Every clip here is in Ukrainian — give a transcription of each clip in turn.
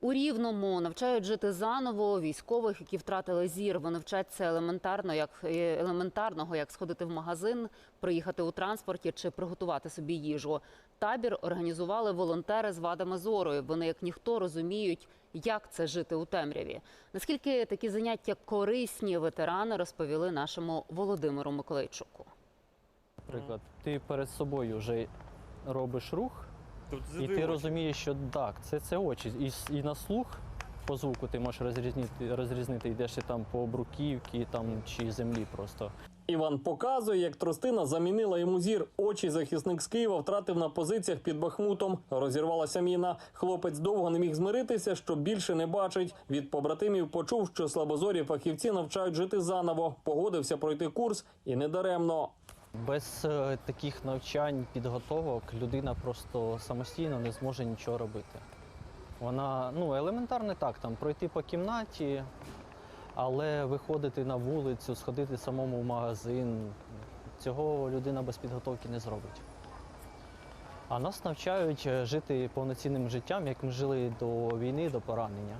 У Рівному навчають жити заново військових, які втратили зір. Вони вчаться елементарно, як е, елементарного, як сходити в магазин, приїхати у транспорті чи приготувати собі їжу. Табір організували волонтери з вадами зору. Вони, як ніхто, розуміють, як це жити у темряві. Наскільки такі заняття корисні, ветерани розповіли нашому Володимиру Миколайчуку. Наприклад, ти перед собою вже робиш рух, Тобто і ти розумієш, що так, це, це очі. І, і на слух по звуку ти можеш розрізнити, розрізнити йдеш ти там по бруківці там, чи землі просто. Іван показує, як тростина замінила йому зір. Очі захисник з Києва втратив на позиціях під Бахмутом. Розірвалася міна. Хлопець довго не міг змиритися, що більше не бачить. Від побратимів почув, що слабозорі фахівці навчають жити заново. Погодився пройти курс і недаремно. Без е, таких навчань, підготовок людина просто самостійно не зможе нічого робити. Вона ну, елементарно так, там пройти по кімнаті, але виходити на вулицю, сходити самому в магазин, цього людина без підготовки не зробить. А нас навчають е, жити повноцінним життям, як ми жили до війни, до поранення.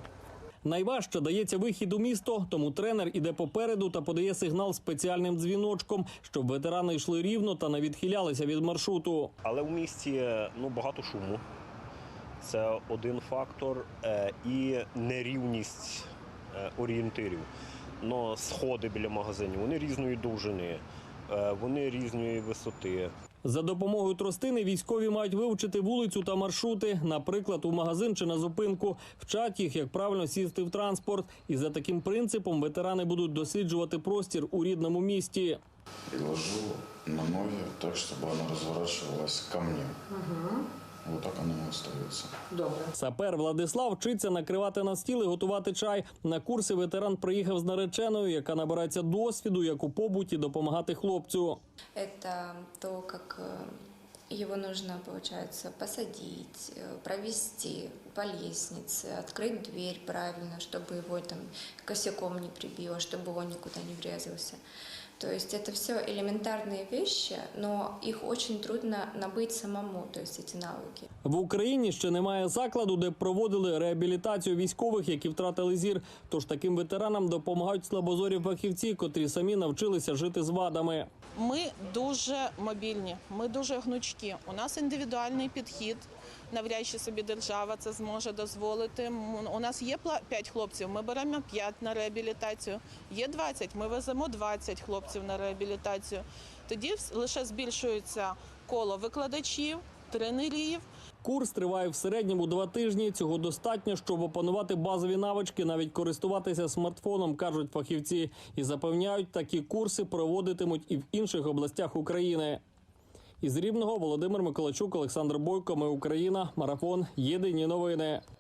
Найважче дається вихід у місто, тому тренер іде попереду та подає сигнал спеціальним дзвіночком, щоб ветерани йшли рівно та не відхилялися від маршруту. Але в місті ну, багато шуму. Це один фактор. Е, і нерівність е, орієнтирів. Но сходи біля магазинів, вони різної довжини, е, вони різної висоти. За допомогою тростини військові мають вивчити вулицю та маршрути, наприклад, у магазин чи на зупинку. Вчать їх, як правильно сісти в транспорт. І за таким принципом ветерани будуть досліджувати простір у рідному місті. ложу на ноги так, щоб вона разворачивалась ко мне. Вот вони и остается. Сапер Владислав вчиться накривати на стіл і готувати чай. На курси ветеран приїхав з нареченою, яка набирається досвіду, як у побуті допомагати хлопцю. Це то, как э, его нужно, получается, посадить, э, провести по лестнице, открыть дверь правильно, чтобы его там косяком не прибило, чтобы он никуда не врезался. То есть это все элементарные вещи, но их очень трудно набыть самому, то есть эти навыки. В Україні ще немає закладу, де б проводили реабілітацію військових, які втратили зір. Тож таким ветеранам допомагають слабозорі фахівці, котрі самі навчилися жити з вадами. Ми дуже мобільні, ми дуже гнучкі. У нас індивідуальний підхід. Навряд чи собі держава це зможе дозволити. У нас є 5 хлопців, ми беремо 5 на реабілітацію. Є 20, ми веземо 20 хлопців на реабілітацію. Тоді лише збільшується коло викладачів, тренерів. Курс триває в середньому два тижні. Цього достатньо, щоб опанувати базові навички, навіть користуватися смартфоном, кажуть фахівці, і запевняють, такі курси проводитимуть і в інших областях України. Із Рівного Володимир Миколачук, Олександр Бойко. Ми Україна. Марафон. Єдині новини.